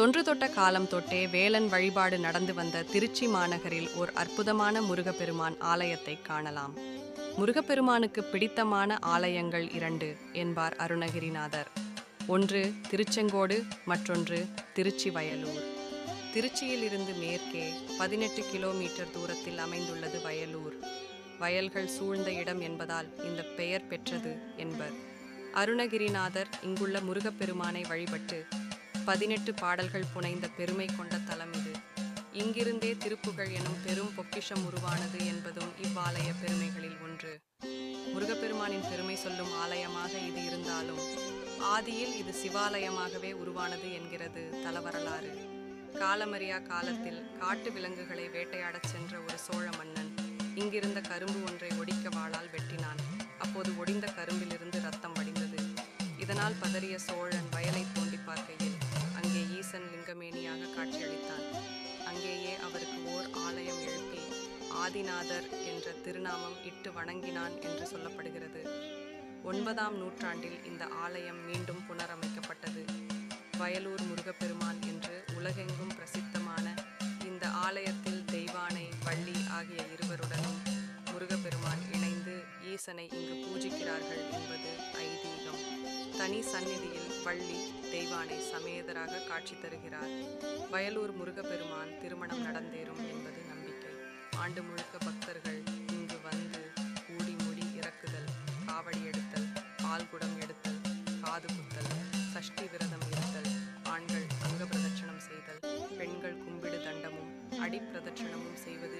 தொன்று தொட்ட காலம் தொட்டே வேலன் வழிபாடு நடந்து வந்த திருச்சி மாநகரில் ஓர் அற்புதமான முருகப்பெருமான் ஆலயத்தை காணலாம். முருகப்பெருமானுக்கு பிடித்தமான ஆலயங்கள் இரண்டு என்பார் அருணகிரிநாதர். ஒன்று திருச்செங்கோடு மற்றொன்று திருச்சி வயலூர் திருச்சியில் இருந்து மேற்கே பதினெட்டு கிலோமீட்டர் தூரத்தில் அமைந்துள்ளது வயலூர். வயல்கள் சூழ்ந்த இடம் என்பதால் இந்த பெயர் பெற்றது என்பர். அருணகிரிநாதர் இங்குள்ள முருகப்பெருமானை வழிபட்டு பதினெட்டு பாடல்கள் புனைந்த பெருமை கொண்ட தலம் இது. இங்கிருந்தே திருப்புகழ் எனும் பெரும் பொக்கிஷம் உருவானது என்பதும் இவ்வாலய பெருமைகளில் ஒன்று. முருகப்பெருமானின் பெருமை சொல்லும் ஆலயமாக இது இருந்தாலும் ஆதியில் இது சிவாலயமாகவே உருவானது என்கிறது தலவரலாறு. காலமரியா காலத்தில் காட்டு விலங்குகளை வேட்டையாடச் சென்ற ஒரு சோழ மன்னன் இங்கிருந்த கரும்பு ஒன்றை ஒடிக்க வாளால் வெட்டினான். அப்போது ஒடிந்த கரும்பிலிருந்து ரத்தம் வடிந்தது. இதனால் பதறிய சோழன் வயலை காட்சியளித்தார் அங்கேயே அவருக்கு ஓர் ஆலயம் எழுப்பி ஆதிநாதர் என்ற திருநாமம் இட்டு வணங்கினான் என்று சொல்லப்படுகிறது. ஒன்பதாம் நூற்றாண்டில் இந்த ஆலயம் மீண்டும் புனரமைக்கப்பட்டது. வயலூர் முருகப்பெருமான் என்று உலகெங்கும் பிரசித்தமான இந்த ஆலயத்தில் தெய்வானை வள்ளி ஆகிய இருவருடனும் முருகப்பெருமான் இணைந்து ஈசனை இங்கு பூஜிக்கிறார்கள் என்பது ஐதீகம். தனி சந்நிதியில் வள்ளி தெய்வானை சமேதராக காட்சி தருகிறார். வயலூர் முருகப்பெருமான் திருமணம் நடந்தேறும் என்பது நம்பிக்கை. ஆண்டு முழுக்க பக்தர்கள் இங்கு வந்து கூடி முடி இறக்குதல் காவடி எடுத்தல் பால்குடம் எடுத்தல் காது குத்தல் சஷ்டி விரதம் இருத்தல் ஆண்கள் அங்க பிரதட்சணம் செய்தல் பெண்கள் கும்பிடு தண்டமும் அடி பிரதட்சணமும் செய்வது